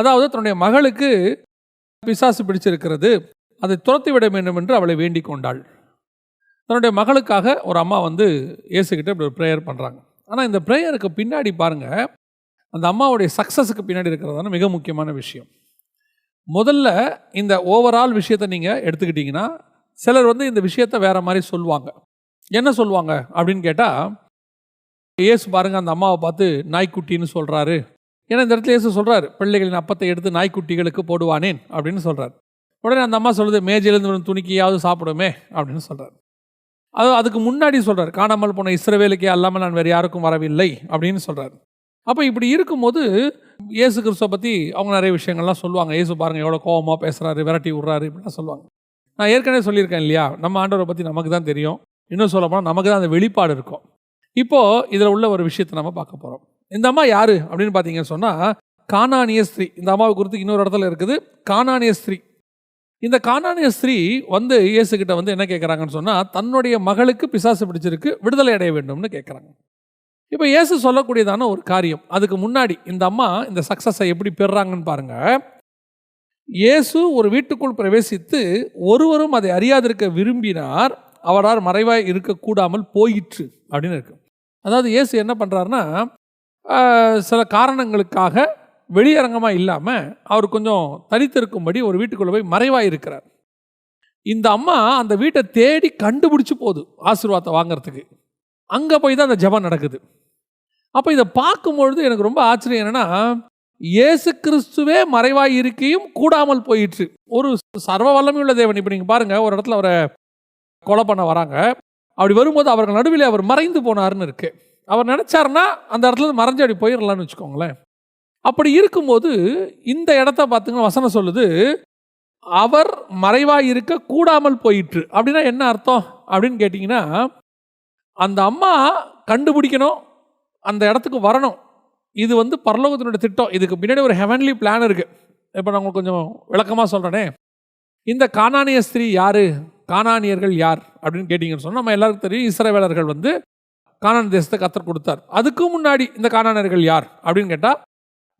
அதாவது தன்னுடைய மகளுக்கு பிசாசு பிடிச்சிருக்கிறது அதை துரத்தி விட வேண்டும் என்று அவளை வேண்டிக் கொண்டாள். தன்னுடைய மகளுக்காக ஒரு அம்மா வந்து ஏசுக்கிட்ட இப்படி ஒரு ப்ரேயர் பண்ணுறாங்க ஆனால் இந்த ப்ரேயருக்கு பின்னாடி பாருங்கள் அந்த அம்மாவுடைய சக்ஸஸுக்கு பின்னாடி இருக்கிறதான மிக முக்கியமான விஷயம். முதல்ல இந்த ஓவரால் விஷயத்தை நீங்கள் எடுத்துக்கிட்டிங்கன்னா சிலர் வந்து இந்த விஷயத்தை வேறு மாதிரி சொல்லுவாங்க. என்ன சொல்லுவாங்க அப்படின்னு கேட்டால் இயேசு பாருங்கள் அந்த அம்மாவை பார்த்து நாய்க்குட்டின்னு சொல்கிறாரு ஏன்னா இந்த இடத்துல இயேசு சொல்கிறார் பிள்ளைகளின் அப்பத்தை எடுத்து நாய்க்குட்டிகளுக்கு போடுவானேன் அப்படின்னு சொல்கிறார் உடனே அந்த அம்மா சொல்லுது மேஜிலிருந்து வரும் துணிக்கியாவது சாப்பிடுமே அப்படின்னு சொல்கிறார் அது அதுக்கு முன்னாடி சொல்கிறார் காணாமல் போன இஸ்ரவேலுக்கே அல்லாமல் நான் வேறு யாருக்கும் வரவில்லை அப்படின்னு சொல்கிறார் அப்போ இப்படி இருக்கும்போது இயேசு கிறிஸ்துவை பற்றி அவங்க நிறைய விஷயங்கள்லாம் சொல்லுவாங்க. இயேசு பாருங்கள் எவ்வளோ கோவமாக பேசுகிறாரு விரட்டி விட்றாரு இப்படிலாம் சொல்லுவாங்க. நான் ஏற்கனவே சொல்லியிருக்கேன் இல்லையா? நம்ம ஆண்டவரை பற்றி நமக்கு தான் தெரியும். இன்னும் சொல்லப்போனால் நமக்கு தான் அந்த வெளிப்பாடு இருக்கும். இப்போது இதில் உள்ள ஒரு விஷயத்தை நம்ம பார்க்க போகிறோம் இந்த அம்மா யார் அப்படின்னு பார்த்தீங்கன்னு சொன்னால் கானானிய ஸ்திரீ. இந்த அம்மாவை குறித்து இன்னொரு இடத்துல இருக்குது. கானானிய ஸ்திரீ. இந்த கானானிய ஸ்திரீ வந்து இயேசுகிட்ட வந்து என்ன கேட்குறாங்கன்னு சொன்னால் தன்னுடைய மகளுக்கு பிசாசு பிடிச்சிருக்கு விடுதலை அடைய வேண்டும்னு கேட்குறாங்க இப்போ இயேசு சொல்லக்கூடியதான ஒரு காரியம். அதுக்கு முன்னாடி இந்த அம்மா இந்த சக்ஸஸை எப்படி பெறுறாங்கன்னு பாருங்க. இயேசு ஒரு வீட்டுக்குள் பிரவேசித்து ஒருவரும் அதை அறியாதிருக்க விரும்பினார். அவரால் மறைவாய் இருக்கக்கூடாமல் போயிற்று அப்படின்னு இருக்கு. அதாவது இயேசு என்ன பண்ணுறாருன்னா சில காரணங்களுக்காக வெளியரங்கமாக இல்லாமல் அவர் கொஞ்சம் தனித்திருக்கும்படி ஒரு வீட்டுக்குள்ளே போய் மறைவாக இருக்கிறார். இந்த அம்மா அந்த வீட்டை தேடி கண்டுபிடிச்சி போகுது ஆசீர்வாதத்தை வாங்குறதுக்கு. அங்கே போய் தான் அந்த ஜெபம் நடக்குது. அப்போ இதை பார்க்கும்பொழுது எனக்கு ரொம்ப ஆச்சரியம் என்னென்னா இயேசு கிறிஸ்துவே மறைவாய் இருக்கையும் கூடாமல் போயிற்று. ஒரு சர்வ வல்லமையுள்ள தேவன். இப்போ நீங்கள் பாருங்கள் ஒரு இடத்துல அவரை கொலை பண்ண வராங்க. அப்படி வரும்போது அவர்கள் நடுவில் அவர் மறைந்து போனார்னு இருக்குது அவர் நினச்சாருன்னா அந்த இடத்துல மறைஞ்சு அப்படி போயிடலான்னு வச்சுக்கோங்களேன். அப்படி இருக்கும்போது இந்த இடத்த பார்த்துங்க வசனம் சொல்லுது அவர் மறைவாக இருக்க கூடாமல் போயிற்று. அப்படின்னா என்ன அர்த்தம்? அப்படின்னு கேட்டிங்கன்னா அந்த அம்மா கண்டுபிடிக்கணும் அந்த இடத்துக்கு வரணும். இது வந்து பரலோகத்தினுடைய திட்டம். இதுக்கு பின்னாடி ஒரு ஹெவன்லி பிளான் இருக்குது இப்போ நான் உங்களுக்கு கொஞ்சம் விளக்கமாக சொல்கிறேனே இந்த காணானிய ஸ்திரீ யார்? காணானியர்கள் யார்? அப்படின்னு கேட்டிங்கன்னு சொன்னால் நம்ம எல்லாருக்கும் தெரியும் இஸ்ரவேலர்கள் வந்து கானான் தேசத்தை கத்தர் கொடுத்தார். அதுக்கு முன்னாடி இந்த கானானர்கள் யார்? அப்படின்னு கேட்டால்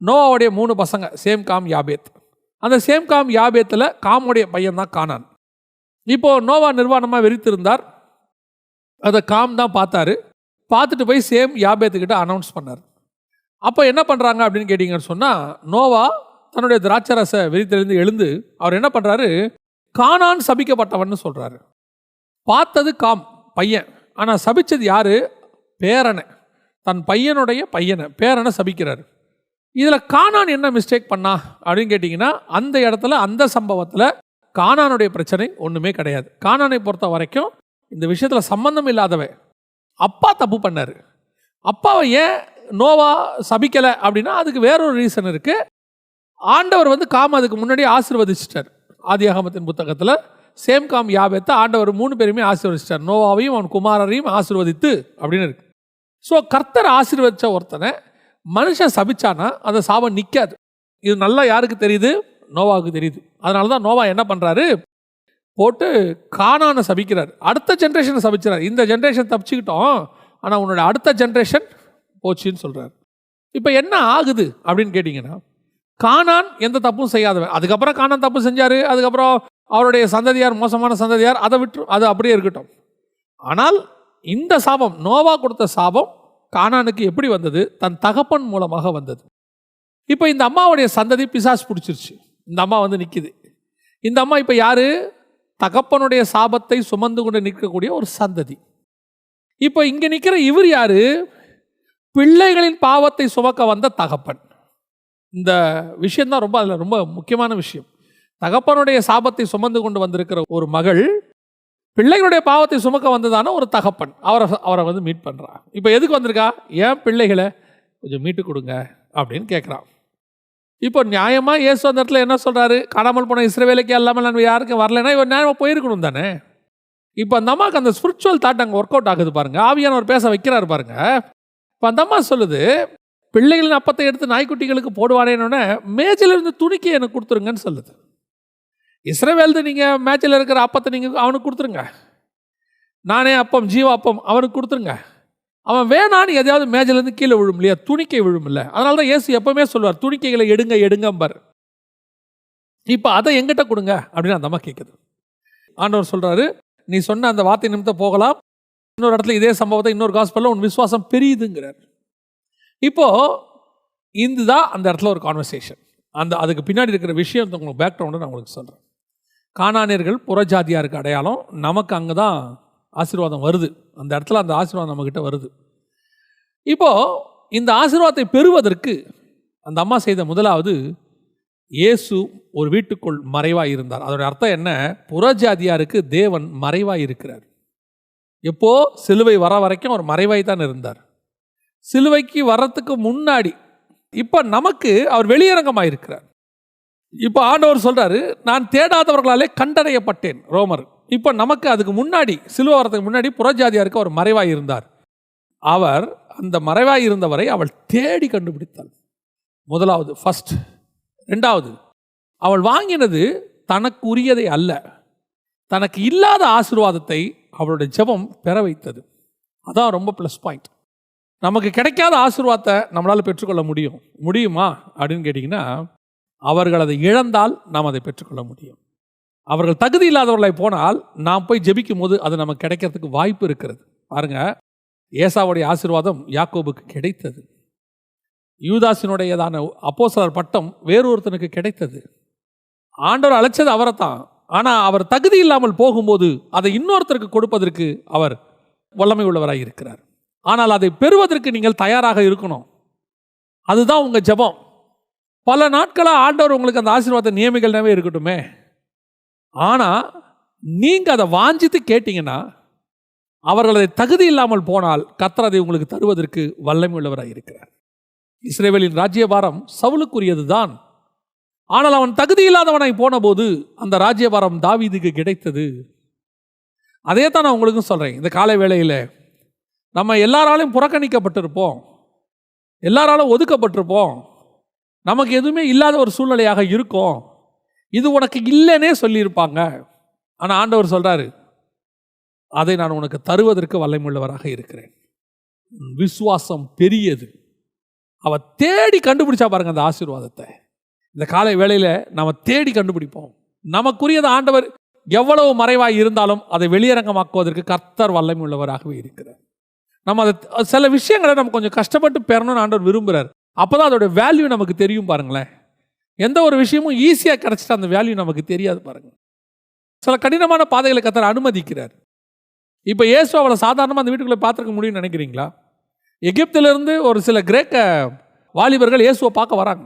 நோவாவுடைய மூணு பசங்க சேம் காம் யாபேத். அந்த சேம் காம் யாபேத்தில் காமுடைய பையன் தான் கானான். இப்போது நோவா நிர்வாணமாக வெறித்திருந்தார். அதை காம் தான் பார்த்தாரு. பார்த்துட்டு போய் சேம் யாபேத்துக்கிட்ட அனௌன்ஸ் பண்ணார். அப்போ என்ன பண்ணுறாங்க அப்படின்னு கேட்டிங்கன்னு சொன்னால் நோவா தன்னுடைய திராட்சரசை வெறித்திலிருந்து எழுந்து அவர் என்ன பண்ணுறாரு காணான் சபிக்கப்பட்டவன் சொல்கிறாரு பார்த்தது காம் பையன். ஆனால் சபிச்சது யாரு? பேரனை தன் பையனுடைய பையனை பேரனை சபிக்கிறார். இதில் கானான் என்ன மிஸ்டேக் பண்ணா? அப்படின்னு கேட்டிங்கன்னா அந்த இடத்துல அந்த சம்பவத்தில் கானானுடைய பிரச்சனை ஒன்றுமே கிடையாது. கானானை பொறுத்த வரைக்கும் இந்த விஷயத்தில் சம்பந்தம் இல்லாதவன் அப்பா தப்பு பண்ணார். அப்பாவை ஏன் நோவா சபிக்கலை அப்படின்னா அதுக்கு வேறொரு ரீசன் இருக்குது ஆண்டவர் வந்து காம அதுக்கு முன்னாடி ஆசிர்வதிச்சிட்டார். ஆதியாகமத்தின் புத்தகத்தில் சேம் காம் யாபத்தை ஆண்டவர் மூணு பேருமே ஆசீர்வதிச்சிட்டார். நோவாவையும் அவன் குமாரரையும் ஆசீர்வதித்து அப்படின்னு இருக்கு. ஸோ கர்த்தர் ஆசீர்வதிச்ச ஒருத்தனை மனுஷன் சபிச்சானா அந்த சாபம் நிற்காது இது நல்லா யாருக்கு தெரியுது? நோவாவுக்கு தெரியுது. அதனால தான் நோவா என்ன பண்ணுறாரு போட்டு காணான சபிக்கிறார். அடுத்த ஜென்ரேஷனை சபிக்கிறார் இந்த ஜென்ரேஷன் தப்பிச்சுக்கிட்டோம். ஆனால் உன்னோட அடுத்த ஜென்ரேஷன் போச்சுன்னு சொல்கிறார் இப்போ என்ன ஆகுது அப்படின்னு கேட்டிங்கன்னா காணான் எந்த தப்பும் செய்யாதவன். அதுக்கப்புறம் காணான் தப்பு செஞ்சார். அதுக்கப்புறம் அவருடைய சந்ததியார் மோசமான சந்ததியார் அதை விட்டு அது அப்படியே இருக்கட்டும். ஆனால் இந்த சாபம் நோவா கொடுத்த சாபம் காணானுக்கு எப்படி வந்தது? தன் தகப்பன் மூலமாக வந்தது. இப்போ இந்த அம்மாவுடைய சந்ததி பிசாஸ் பிடிச்சிருச்சு. இந்த அம்மா வந்து நிற்கிது இந்த அம்மா இப்போ யார்? தகப்பனுடைய சாபத்தை சுமந்து கொண்டு நிற்கக்கூடிய ஒரு சந்ததி. இப்போ இங்கே நிற்கிற இவர் யார்? பிள்ளைகளின் பாவத்தை சுமக்க வந்த தகப்பன். இந்த விஷயந்தான் ரொம்ப அதில் ரொம்ப முக்கியமான விஷயம். தகப்பனுடைய சாபத்தை சுமந்து கொண்டு வந்திருக்கிற ஒரு மகள் பிள்ளைகளுடைய பாவத்தை சுமக்க வந்ததான ஒரு தகப்பன். அவரை அவரை வந்து மீட் பண்ணுறான் இப்போ எதுக்கு வந்திருக்கா? ஏன் பிள்ளைகளை கொஞ்சம் மீட்டு கொடுங்க அப்படின்னு கேட்குறான் இப்போ நியாயமாக இயேசு அந்த இடத்துல என்ன சொல்கிறாரு காணாமல் போன இஸ்ரவேலைக்கு இல்லாமல் நான் யாருக்கும் வரலைன்னா இவன் நியாயமாக போயிருக்கணும் தானே? இப்போ அந்த அம்மாவுக்கு அந்த ஸ்பிரிச்சுவல் தாட் அங்கே ஒர்க் அவுட் ஆகுது பாருங்கள் ஆவியானவர் பேச வைக்கிறாரு பாருங்க. இப்போ அந்த அம்மா சொல்லுது பிள்ளைகளின் அப்பத்தை எடுத்து நாய்க்குட்டிகளுக்கு போடுவானேன்னு மேஜிலிருந்து துணிக்கி எனக்கு கொடுத்துருங்கன்னு சொல்லுது. இஸ்ரவேல்து நீங்கள் மேட்சில் இருக்கிற அப்பத்தை நீங்கள் அவனுக்கு கொடுத்துருங்க. நானே அப்பம் ஜீவ அப்பம் அவனுக்கு கொடுத்துருங்க. அவன் வேணான்னு எதையாவது மேஜிலேருந்து கீழே விழும் இல்லையா? துணிக்கை விழும் இல்லை. அதனால தான் ஏசு எப்பவுமே சொல்லுவார் துணிக்கைகளை எடுங்க எடுங்கம்பார். இப்போ அதை எங்கிட்ட கொடுங்க அப்படின்னு அந்த அம்மா கேட்குது ஆண்டவர் சொல்கிறாரு நீ சொன்ன அந்த வார்த்தை நிமித்தம் போகலாம். இன்னொரு இடத்துல இதே சம்பவத்தை இன்னொரு காஸ்பல்ல உன் விசுவாசம் பெரியுதுங்கிறார். இப்போ இதுதான் அந்த இடத்துல ஒரு கான்வர்சேஷன் அந்த அதுக்கு பின்னாடி இருக்கிற விஷயம் உங்களுக்கு பேக்ரவுண்டை நான் உங்களுக்கு சொல்கிறேன் காணானியர்கள் புறஜாதியாருக்கு அடையாளம். நமக்கு அங்கே தான் ஆசீர்வாதம் வருது. அந்த இடத்துல அந்த ஆசீர்வாதம் நம்மக்கிட்ட வருது. இப்போது இந்த ஆசீர்வாதத்தை பெறுவதற்கு அந்த அம்மா செய்த முதலாவது இயேசு ஒரு வீட்டுக்குள் மறைவாக இருந்தார். அதோட அர்த்தம் என்ன? புறஜாதியாருக்கு தேவன் மறைவாக இருக்கிறார். எப்போ? சிலுவை வர வரைக்கும் அவர் மறைவாய் தான் இருந்தார். சிலுவைக்கு வர்றதுக்கு முன்னாடி இப்போ நமக்கு அவர் வெளியரங்கமாக இருக்கிறார். இப்போ ஆண்டவர் சொல்கிறாரு நான் தேடாதவர்களாலே கண்டடையப்பட்டேன் ரோமர். இப்போ நமக்கு அதுக்கு முன்னாடி சிலுவை வரதுக்கு முன்னாடி புறஜாதியாருக்கு அவர் மறைவாய் இருந்தார். அவர் அந்த மறைவாய் இருந்தவரை அவள் தேடி கண்டுபிடித்தாள். முதலாவது ஃபர்ஸ்ட் ரெண்டாவது அவள் வாங்கினது தனக்கு உரியதை அல்ல. தனக்கு இல்லாத ஆசீர்வாதத்தை அவளுடைய ஜெபம் பெற வைத்தது. அதான் ரொம்ப ப்ளஸ் பாயிண்ட் நமக்கு கிடைக்காத ஆசீர்வாதத்தை நம்மளால் பெற்றுக்கொள்ள முடியும். முடியுமா அப்படின்னு கேட்டிங்கன்னா அவர்கள் அதை இழந்தால் நாம் அதை பெற்றுக்கொள்ள முடியும். அவர்கள் தகுதி இல்லாதவர்களை போனால் நாம் போய் ஜெபிக்கும் போது அது நமக்கு கிடைக்கிறதுக்கு வாய்ப்பு இருக்கிறது. பாருங்க ஏசாவுடைய ஆசீர்வாதம் யாக்கோபுக்கு கிடைத்தது. யூதாசினுடையதான அப்போசலர் பட்டம் வேறொருத்தனுக்கு கிடைத்தது. ஆண்டவர் அழைச்சது அவரை தான் ஆனால் அவர் தகுதி இல்லாமல் போகும்போது அதை இன்னொருத்தருக்கு கொடுப்பதற்கு அவர் வல்லமை உள்ளவராக இருக்கிறார். ஆனால் அதை பெறுவதற்கு நீங்கள் தயாராக இருக்கணும். அதுதான் உங்கள் ஜெபம். பல நாட்களாக ஆண்டவர் உங்களுக்கு அந்த ஆசீர்வாத நியமிகள்னாவே இருக்கட்டுமே. ஆனால் நீங்கள் அதை வாஞ்சித்து கேட்டிங்கன்னா அவர்கள் அதை தகுதி இல்லாமல் போனால் கத்தர் அதை உங்களுக்கு தருவதற்கு வல்லமை உள்ளவராக இருக்கிறார். இஸ்ரேவேலின் ராஜ்யபாரம் சவுலுக்குரியது தான் ஆனால் அவன் தகுதி இல்லாதவனாய் போனபோது அந்த ராஜ்யபாரம் தாவீதுக்கு கிடைத்தது. அதே தான் நான் உங்களுக்கும் சொல்கிறேன் இந்த காலை வேளையில் நம்ம எல்லாராலையும் புறக்கணிக்கப்பட்டிருப்போம். எல்லாராலும் ஒதுக்கப்பட்டிருப்போம். நமக்கு எதுவுமே இல்லாத ஒரு சூழ்நிலையாக இருக்கும். இது உனக்கு இல்லைன்னே சொல்லியிருப்பாங்க. ஆனால் ஆண்டவர் சொல்கிறாரு அதை நான் உனக்கு தருவதற்கு வல்லமுள்ளவராக இருக்கிறேன். விசுவாசம் பெரியது. அவ தேடி கண்டுபிடிச்சா பாருங்க அந்த ஆசீர்வாதத்தை. இந்த காலை வேளையில் நம்ம தேடி கண்டுபிடிப்போம். நமக்குரியது ஆண்டவர் எவ்வளவு மறைவாய் இருந்தாலும் அதை வெளியரங்கமாக்குவதற்கு கர்த்தர் வல்லமை உள்ளவராகவே இருக்கிறார். நம்ம அதை சில விஷயங்களை நம்ம கொஞ்சம் கஷ்டப்பட்டு பெறணும்னு ஆண்டவர் விரும்புகிறார் அப்போ தான் அதோட வேல்யூ நமக்கு தெரியும் பாருங்களேன். எந்த ஒரு விஷயமும் ஈஸியாக கிடச்சிட்டு அந்த வேல்யூ நமக்கு தெரியாது பாருங்கள் சில கடினமான பாதைகளை கத்தர் அனுமதிக்கிறார். இப்போ இயேசு அவளை சாதாரணமாக அந்த வீட்டுக்குள்ளே பார்த்துருக்க முடியும்னு நினைக்கிறீங்களா? எகிப்திலிருந்து ஒரு சில கிரேக்க வாலிபர்கள் இயேசுவை பார்க்க வராங்க.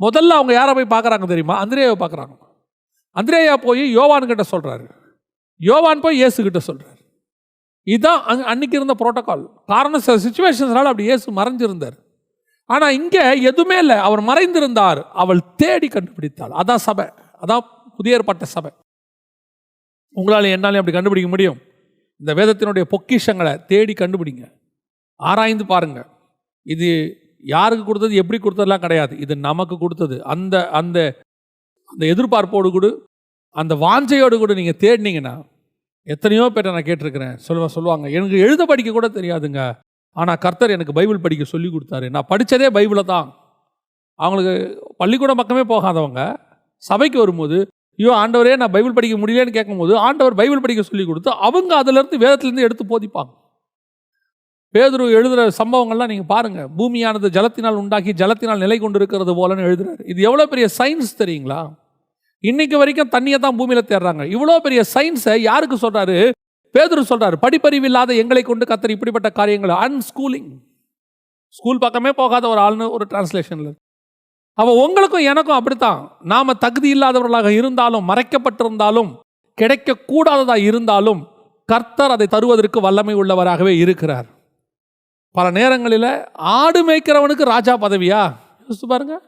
முதல்ல அவங்க யாரை போய் பார்க்குறாங்க தெரியுமா? அந்திரேயாவை பார்க்குறாங்க. அந்திரேயா போய் யோவான்கிட்ட சொல்கிறாரு யோவான் போய் இயேசுக்கிட்ட சொல்கிறார் இதுதான் அங் அன்னைக்கு இருந்த ப்ரோட்டோக்கால் காரணம் சில சுச்சுவேஷன்ஸ்னால அப்படி இயேசு மறைஞ்சிருந்தார். ஆனால் இங்கே எதுவுமே இல்லை. அவர் மறைந்திருந்தார். அவள் தேடி கண்டுபிடித்தாள். அதான் சபை. அதான் புதிய ஏற்பட்ட சபை. உங்களால் என்னாலையும் அப்படி கண்டுபிடிக்க முடியும். இந்த வேதத்தினுடைய பொக்கிஷங்களை தேடி கண்டுபிடிங்க. ஆராய்ந்து பாருங்க. இது யாருக்கு கொடுத்தது எப்படி கொடுத்ததுலாம் கிடையாது. இது நமக்கு கொடுத்தது. அந்த அந்த அந்த எதிர்பார்ப்போடு கூட அந்த வாஞ்சையோடு கூட நீங்கள் தேடினீங்கன்னா எத்தனையோ பேரை நான் கேட்டிருக்கிறேன். சொல்லுவேன் சொல்லுவாங்க. எனக்கு எழுத படிக்க கூட தெரியாதுங்க. ஆனால் கர்த்தர் எனக்கு பைபிள் படிக்க சொல்லி கொடுத்தாரு. நான் படித்ததே பைபிளை தான். அவங்களுக்கு பள்ளிக்கூடம் பக்கமே போகாதவங்க. சபைக்கு வரும்போது ஐயோ ஆண்டவரே நான் பைபிள் படிக்க முடியலன்னு கேட்கும்போது ஆண்டவர் பைபிள் படிக்க சொல்லி கொடுத்து அவங்க அதிலிருந்து வேதத்துலேருந்து எடுத்து போதிப்பாங்க. பேதுரு எழுதுகிற சம்பவங்கள்லாம் நீங்கள் பாருங்கள் பூமியானது ஜலத்தினால் உண்டாக்கி ஜலத்தினால் நிலை கொண்டு இருக்கிறது போலன்னு எழுதுறாரு. இது எவ்வளோ பெரிய சயின்ஸ் தெரியுங்களா? இன்றைக்கு வரைக்கும் தண்ணியை தான் பூமியில் தேடுறாங்க இவ்வளோ பெரிய சயின்ஸை யாருக்கு சொல்கிறாரு பேதுரு சொல்கிறார் படிப்பறிவு இல்லாத எங்களை கொண்டு கத்தர் இப்படிப்பட்ட காரியங்கள் அன்ஸ்கூலிங் ஸ்கூல் பக்கமே போகாத ஒரு ஆள்னு ஒரு டிரான்ஸ்லேஷனில் அவள் உங்களுக்கும் எனக்கும் அப்படித்தான். நாம் தகுதி இல்லாதவர்களாக இருந்தாலும் மறைக்கப்பட்டிருந்தாலும் கிடைக்கக்கூடாததாக இருந்தாலும் கர்த்தர் அதை தருவதற்கு வல்லமை உள்ளவராகவே இருக்கிறார். பல நேரங்களில் ஆடு மேய்க்கிறவனுக்கு ராஜா பதவியா? யோசிச்சு பாருங்க.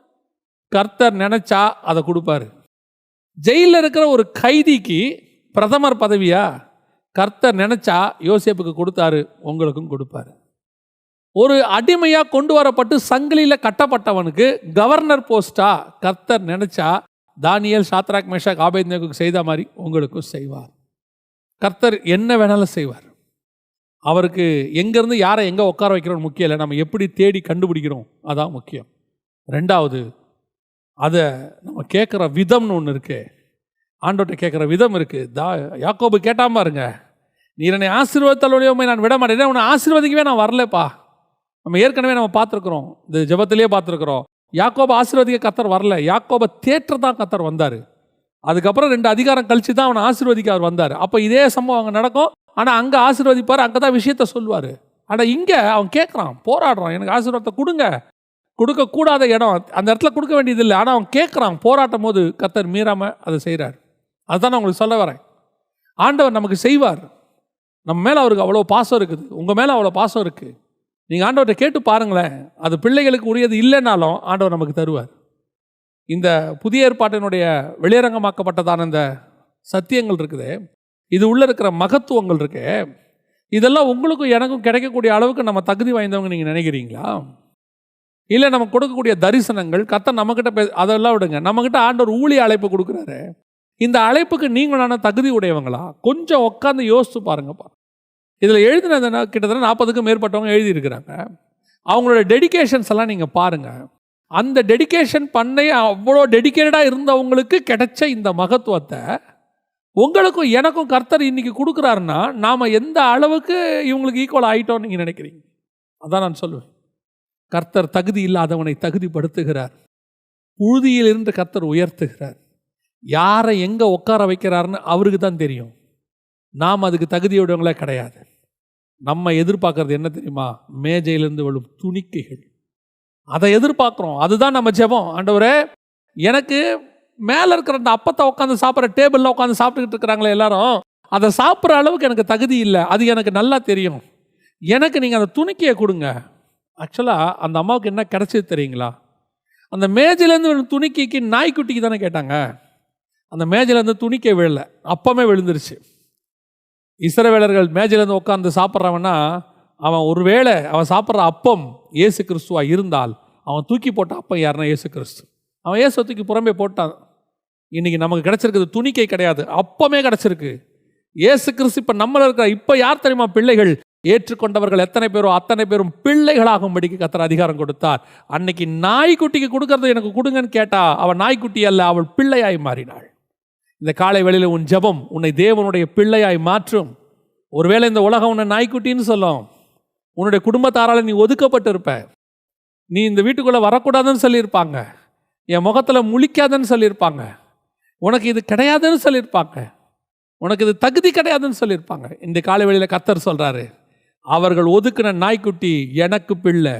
கர்த்தர் நினைச்சா அதை கொடுப்பாரு. ஜெயிலில் இருக்கிற ஒரு கைதிக்கு பிரதமர் பதவியா? கர்த்தர் நினச்சா யோசேப்புக்கு கொடுத்தாரு உங்களுக்கும் கொடுப்பாரு. ஒரு அடிமையாக கொண்டு வரப்பட்டு சங்கிலியில் கட்டப்பட்டவனுக்கு கவர்னர் போஸ்ட்டாக கர்த்தர் நினச்சா தானியல் சாத்ராக் மேஷாக் ஆபேத்னேகுக்கு செய்த மாதிரி உங்களுக்கும் செய்வார். கர்த்தர் என்ன வேணாலும் செய்வார். அவருக்கு எங்கேருந்து யாரை எங்கே உட்கார வைக்கிறோம் முக்கியம் இல்லை நம்ம எப்படி தேடி கண்டுபிடிக்கிறோம் அதான் முக்கியம். ரெண்டாவது அதை நம்ம கேட்குற விதம்னு ஒன்று இருக்கு. ஆண்டோட்ட கேட்குற விதம் இருக்குது தா யாக்கோபு கேட்டாம இருங்க நீர் என்னை ஆசீர்வாதத்தலோடையுமே நான் விட மாட்டேன் உன்னை ஆசீர்வதிக்கவே நான் வரலப்பா. நம்ம ஏற்கனவே நம்ம பார்த்துருக்குறோம். இந்த ஜபத்திலேயே பார்த்துருக்குறோம். யாக்கோப ஆசீர்வதிக்க கத்தர் வரல. யாக்கோப தேற்ற தான் கத்தர் வந்தார். அதுக்கப்புறம் ரெண்டு அதிகாரம் கழிச்சு தான் அவனை ஆசீர்வதிக்க அவர் வந்தார். அப்போ இதே சம்பவம் அங்கே நடக்கும். ஆனால் அங்கே ஆசீர்வதிப்பார் அங்கே தான் விஷயத்த சொல்லுவார். ஆனால் இங்கே அவன் கேட்குறான் போராடுறான். எனக்கு ஆசீர்வாதத்தை கொடுங்க. கொடுக்கக்கூடாத இடம் அந்த இடத்துல கொடுக்க வேண்டியதில்லை. ஆனால் அவன் கேட்குறான் போராட்டும் போது கத்தர் மீறாமல் அதை செய்கிறார் அதுதான் நான் உங்களுக்கு சொல்ல வரேன். ஆண்டவர் நமக்கு செய்வார். நம்ம மேலே அவருக்கு அவ்வளோ பாசம் இருக்குது. உங்கள் மேலே அவ்வளோ பாசம் இருக்குது நீங்கள் ஆண்டவர்கிட்ட கேட்டு பாருங்களேன். அது பிள்ளைகளுக்கு உரியது இல்லைனாலும் ஆண்டவர் நமக்கு தருவார். இந்த புதிய ஏற்பாட்டினுடைய வெளியரங்கமாக்கப்பட்டதான இந்த சத்தியங்கள் இருக்குது இது உள்ளே இருக்கிற மகத்துவங்கள் இருக்கு இதெல்லாம் உங்களுக்கும் எனக்கும் கிடைக்கக்கூடிய அளவுக்கு நம்ம தகுதி வாய்ந்தவங்க நீங்கள் நினைக்கிறீங்களா? இல்லை நம்ம கொடுக்கக்கூடிய தரிசனங்கள் கத்த நம்மக்கிட்ட பே அதெல்லாம் விடுங்க. நம்மக்கிட்ட ஆண்டவர் ஊழிய அழைப்பு கொடுக்குறாரு. இந்த அழைப்புக்கு நீங்களான தகுதி உடையவங்களா? கொஞ்சம் உட்காந்து யோசித்து பாருங்கப்பா. இதில் எழுதினது கிட்டத்தட்ட நாற்பதுக்கும் மேற்பட்டவங்க எழுதியிருக்கிறாங்க. அவங்களோட டெடிகேஷன்ஸ் எல்லாம் நீங்கள் பாருங்கள் அந்த டெடிகேஷன் பண்ணி அவ்வளோ டெடிக்கேட்டடாக இருந்தவங்களுக்கு கிடைச்ச இந்த மகத்துவத்தை உங்களுக்கும் எனக்கும் கர்த்தர் இன்னைக்கு கொடுக்குறாருன்னா நாம் எந்த அளவுக்கு இவங்களுக்கு ஈக்குவல் ஆகிட்டோம்னு நீங்கள் நினைக்கிறீங்க? அதான் நான் சொல்லுவேன். கர்த்தர் தகுதி இல்லாதவனை தகுதிப்படுத்துகிறார். உறுதியில் இருந்து கர்த்தர் உயர்த்துகிறார். யாரை எங்கே உட்கார வைக்கிறாருன்னு அவருக்கு தான் தெரியும். நாம் அதுக்கு தகுதியுடையவங்களே கிடையாது. நம்ம எதிர்பார்க்கறது என்ன தெரியுமா? மேஜையிலிருந்து விழும் துணிக்கைகள். அதை எதிர்பார்க்குறோம். அதுதான் நம்ம ஜெபம். ஆண்டவரே எனக்கு மேலே இருக்கிற அந்த அப்பத்தை உட்காந்து சாப்பிட்ற டேபிளில் உட்காந்து சாப்பிட்டுக்கிட்டு இருக்கிறாங்களே எல்லாரும் அதை சாப்பிட்ற அளவுக்கு எனக்கு தகுதி இல்லை. அது எனக்கு நல்லா தெரியும். எனக்கு நீங்கள் அந்த துணிக்கையை கொடுங்க. ஆக்சுவலாக அந்த அம்மாவுக்கு என்ன கிடச்சது தெரியுங்களா? அந்த மேஜிலேருந்து துணிக்கைக்கு நாய்க்குட்டிக்கு தானே கேட்டாங்க. அந்த மேஜையிலேருந்து துணிக்கை விழல. அப்பமே விழுந்துருச்சு. இசரவேலர்கள் மேஜையிலேருந்து உட்காந்து சாப்பிட்றவன்னா அவன் ஒருவேளை அவன் சாப்பிட்ற அப்பம் இயேசு கிறிஸ்துவாக இருந்தால் அவன் தூக்கி போட்ட அப்பம் யாருன்னா இயேசு கிறிஸ்து அவன் இயேசு தூக்கி புறம்பே போட்டான். இன்றைக்கி நமக்கு கிடச்சிருக்குது துணிக்கை கிடையாது அப்பமே கிடச்சிருக்கு. இயேசு கிறிஸ்து இப்போ நம்மள இருக்கிற இப்போ யார் தெரியுமா பிள்ளைகள்? ஏற்றுக்கொண்டவர்கள் எத்தனை பேரோ அத்தனை பேரும் பிள்ளைகளாகும்படிக்கு கத்தர் அதிகாரம் கொடுத்தார். அன்னைக்கு நாய்க்குட்டிக்கு கொடுக்கறது எனக்கு கொடுங்கன்னு கேட்டா அவள் நாய்க்குட்டி அல்ல அவள் பிள்ளையாய் மாறினாள். இந்த காலை வேளையில் உன் ஜெபம் உன்னை தேவனுடைய பிள்ளையாய் மாற்றும். ஒருவேளை இந்த உலகம் உன்னை நாய்க்குட்டின்னு சொல்லும். உன்னுடைய குடும்பத்தாரால் நீ ஒதுக்கப்பட்டு இருப்ப நீ இந்த வீட்டுக்குள்ளே வரக்கூடாதுன்னு சொல்லியிருப்பாங்க. என் முகத்தில் முழிக்காதன்னு சொல்லியிருப்பாங்க. உனக்கு இது கிடையாதுன்னு சொல்லியிருப்பாங்க. உனக்கு இது தகுதி கிடையாதுன்னு சொல்லியிருப்பாங்க. இந்த காலை வேளையில் கத்தர் சொல்கிறாரு அவர்கள் ஒதுக்குன நாய்க்குட்டி எனக்கு பிள்ளை.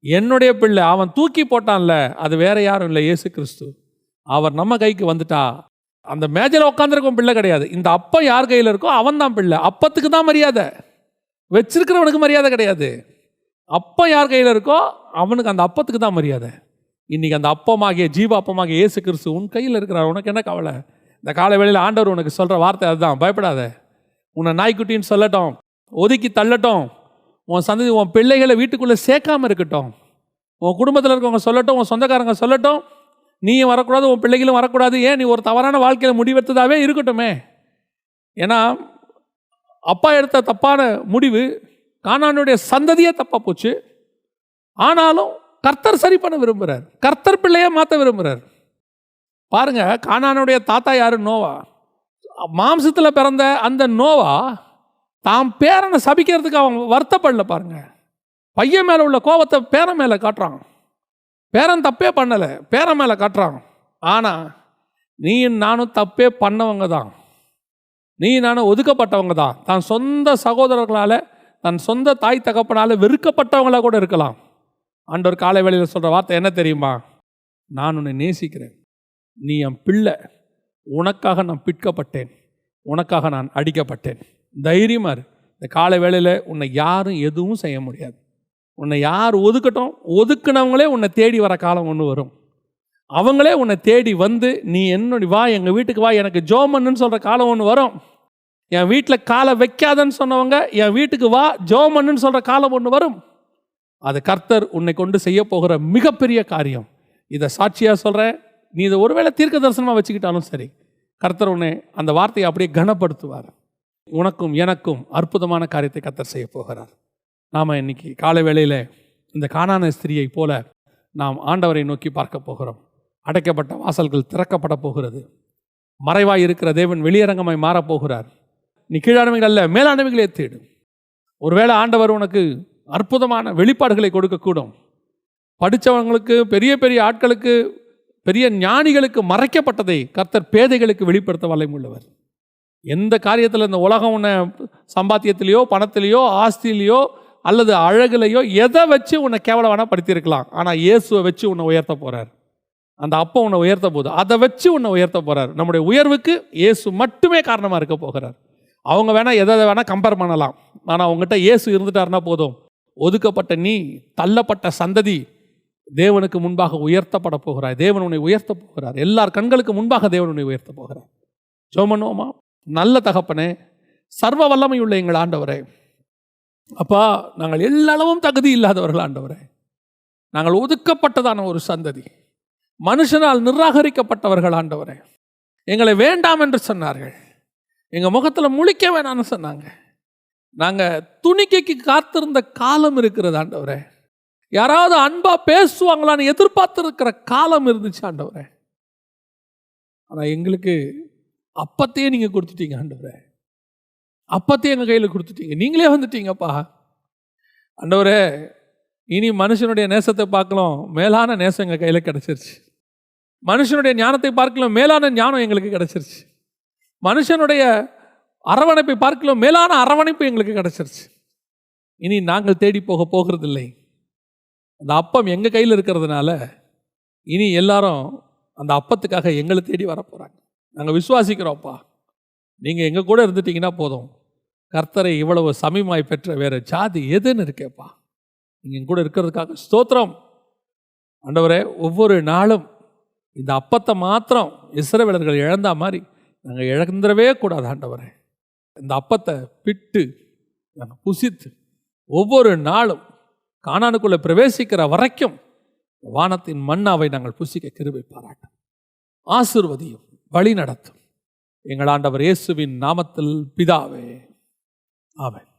என்னுடைய பிள்ளை. அவன் தூக்கி போட்டான்ல. அது வேற யாரும் இல்லை. இயேசு கிறிஸ்து. அவர் நம்ம கைக்கு வந்துட்டா அந்த மேஜையில் உட்காந்துருக்கும் பிள்ளை கிடையாது. இந்த அப்பம் யார் கையில் இருக்கோ அவன் தான் பிள்ளை. அப்பத்துக்கு தான் மரியாதை. வச்சிருக்கிறவனுக்கு மரியாதை கிடையாது. அப்பம் யார் கையில் இருக்கோ அவனுக்கு அந்த அப்பத்துக்கு தான் மரியாதை. இன்னைக்கு அந்த அப்பமாகிய ஜீவ அப்பமாகிய இயேசு கிறிஸ்து உன் கையில் இருக்கிறார். உனக்கு என்ன கவலை? இந்த காலை வேளையில் ஆண்டவர் உனக்கு சொல்கிற வார்த்தை அதுதான். பயப்படாத. உன்னை நாய்க்குட்டின்னு சொல்லட்டும். ஒதுக்கி தள்ளட்டும். உன் சந்ததி உன் பிள்ளைகளை வீட்டுக்குள்ளே சேர்க்காம இருக்கட்டும். உன் குடும்பத்தில் இருக்கவங்க சொல்லட்டும். உன் சொந்தக்காரங்க சொல்லட்டும். நீயும் வரக்கூடாது உன் பிள்ளைகளும் வரக்கூடாது. ஏன்? நீ ஒரு தவறான வாழ்க்கையில் முடிவெடுத்ததாகவே இருக்கட்டுமே. ஏன்னா அப்பா எடுத்த தப்பான முடிவு காணானுடைய சந்ததியே தப்பாக போச்சு. ஆனாலும் கர்த்தர் சரி பண்ண விரும்புகிறார் கர்த்தர் பிள்ளையை மாற்ற விரும்புகிறார் பாருங்க காணானுடைய தாத்தா யாரு? நோவா. மாம்சத்தில் பிறந்த அந்த நோவா தாம் பேரனை சபிக்கிறதுக்கு அவன் வருத்தப்படல பாருங்கள் பையன் மேலே உள்ள கோபத்தை பேரன் மேலே காட்டுறான். பேரன் தப்பே பண்ணலை. பேரன் மேலே காட்டுறான். ஆனால் நீயும் நானும் தப்பே பண்ணவங்க தான். நீ நானும் ஒதுக்கப்பட்டவங்க தான். தன் சொந்த சகோதரர்களால் தன் சொந்த தாய் தகப்பனால் வெறுக்கப்பட்டவங்களாக கூட இருக்கலாம். ஆண்டவர் காலை வேளையில் சொல்கிற வார்த்தை என்ன தெரியுமா? நான் உன்னை நேசிக்கிறேன். நீ என் பிள்ளை. உனக்காக நான் பிற்கப்பட்டேன் உனக்காக நான் அடிக்கப்பட்டேன். தைரியமாக இந்த காலை வேளையில் உன்னை யாரும் எதுவும் செய்ய முடியாது. உன்னை யார் ஒதுக்கட்டும் ஒதுக்குனவங்களே உன்னை தேடி வர காலம் ஒன்று வரும். அவங்களே உன்னை தேடி வந்து நீ என்னுடைய வா எங்கள் வீட்டுக்கு வா எனக்கு ஜோமன்னு சொல்கிற காலம் ஒன்று வரும். என் வீட்டில் காலை வைக்காதன்னு சொன்னவங்க என் வீட்டுக்கு வா ஜோமன்னு சொல்கிற காலம் ஒன்று வரும். அது கர்த்தர் உன்னை கொண்டு செய்ய போகிற மிகப்பெரிய காரியம். இதை சாட்சியாக சொல்கிறேன் நீ இதை ஒருவேளை தீர்க்க தரிசனமாக வச்சுக்கிட்டாலும் சரி கர்த்தர் உன்னை அந்த வார்த்தையை அப்படியே கனப்படுத்துவார். உனக்கும் எனக்கும் அற்புதமான காரியத்தை கர்த்தர் செய்ய போகிறார். நாம் இன்னைக்கு காலை வேளையில் இந்த காணான ஸ்திரியை போல நாம் ஆண்டவரை நோக்கி பார்க்க போகிறோம். அடைக்கப்பட்ட வாசல்கள் திறக்கப்பட போகிறது. மறைவாய் இருக்கிற தேவன் வெளியரங்கமாய் மாறப் போகிறார். நீ கீழானவைகள் அல்ல மேலானவைகளே தேடு. ஒருவேளை ஆண்டவர் உனக்கு அற்புதமான வெளிப்பாடுகளை கொடுக்கக்கூடும். படித்தவங்களுக்கு பெரிய பெரிய ஆட்களுக்கு பெரிய ஞானிகளுக்கு மறைக்கப்பட்டதை கர்த்தர் பேதைகளுக்கு வெளிப்படுத்த வல்லமுள்ளவர் எந்த காரியத்தில் இந்த உலகம் உன்னை சம்பாத்தியத்திலேயோ பணத்திலேயோ ஆஸ்தியிலையோ அல்லது அழகுலையோ எதை வச்சு உன்னை கேவலமான படுத்தியிருக்கலாம் ஆனால் இயேசுவை வச்சு உன்னை உயர்த்த போகிறார் அந்த அப்போ உன்னை உயர்த்த போகுது அதை வச்சு உன்னை உயர்த்த போகிறார் நம்முடைய உயர்வுக்கு இயேசு மட்டுமே காரணமாக இருக்க போகிறார். அவங்க வேணால் எதை எதை வேணால் கம்பேர் பண்ணலாம். ஆனால் அவங்ககிட்ட இயேசு இருந்துட்டாருன்னா போதும். ஒதுக்கப்பட்ட நீ தள்ளப்பட்ட சந்ததி தேவனுக்கு முன்பாக உயர்த்தப்பட போகிறார் தேவன் உன்னை உயர்த்த போகிறார். எல்லார் கண்களுக்கு முன்பாக தேவன் உன்னை உயர்த்த போகிறார். ஜோமனோமா நல்ல தகப்பனே சர்வ வல்லமை உள்ள எங்கள் ஆண்டவரே அப்பா நாங்கள் எல்லளவும் தகுதி இல்லாதவர்கள் ஆண்டவரே. நாங்கள் ஒதுக்கப்பட்டதான ஒரு சந்ததி. மனுஷனால் நிராகரிக்கப்பட்டவர்கள் ஆண்டவரே. எங்களை வேண்டாம் என்று சொன்னார்கள். எங்கள் முகத்தில் முழிக்க வேணாம்னு சொன்னாங்க. நாங்கள் துணிக்கைக்கு காத்திருந்த காலம் இருக்கிறது ஆண்டவரே. யாராவது அன்பாக பேசுவாங்களான்னு எதிர்பார்த்துருக்கிற காலம் இருந்துச்சு ஆண்டவரே. ஆனால் எங்களுக்கு அப்பத்தையே நீங்கள் கொடுத்துட்டீங்க ஆண்டவரே. அப்பத்தையும் எங்கள் கையில் கொடுத்துட்டீங்க. நீங்களே வந்துட்டீங்கப்பா. அண்டவரே இனி மனுஷனுடைய நேசத்தை பார்க்கலாம் மேலான நேசம் எங்கள் கையில் கிடச்சிருச்சு. மனுஷனுடைய ஞானத்தை பார்க்கலாம் மேலான ஞானம் எங்களுக்கு கிடச்சிருச்சு. மனுஷனுடைய அரவணைப்பை பார்க்கலாம் மேலான அரவணைப்பு எங்களுக்கு கிடச்சிருச்சு. இனி நாங்கள் தேடி போக போகிறதில்லை. அந்த அப்பம் எங்கள் கையில் இருக்கிறதுனால இனி எல்லாரும் அந்த அப்பத்துக்காக எங்களை தேடி வர போகிறாங்க நாங்கள் விசுவாசிக்கிறோம்ப்பா. நீங்கள் எங்கள் கூட இருந்துட்டீங்கன்னா போதும். கர்த்தரை இவ்வளவு சமீமாய் பெற்ற வேறு ஜாதி எதுன்னு இருக்கேப்பா. நீங்கள் கூட இருக்கிறதுக்காக ஸ்தோத்திரம். ஆண்டவரே ஒவ்வொரு நாளும் இந்த அப்பத்தை மாத்திரம் இஸ்ரவேலர்கள் இழந்தா மாதிரி நாங்கள் இழந்துடவே கூடாது ஆண்டவரே. இந்த அப்பத்தை பிட்டு நாங்கள் புசித்து ஒவ்வொரு நாளும் காணானுக்குள்ளே பிரவேசிக்கிற வரைக்கும் வானத்தின் மண்ணாவை நாங்கள் புசிக்க கிருபை பாராட்டும். ஆசிர்வதியும் வழி நடத்தும் எங்கள் ஆண்டவர் இயேசுவின் நாமத்தில் பிதாவே. Amen.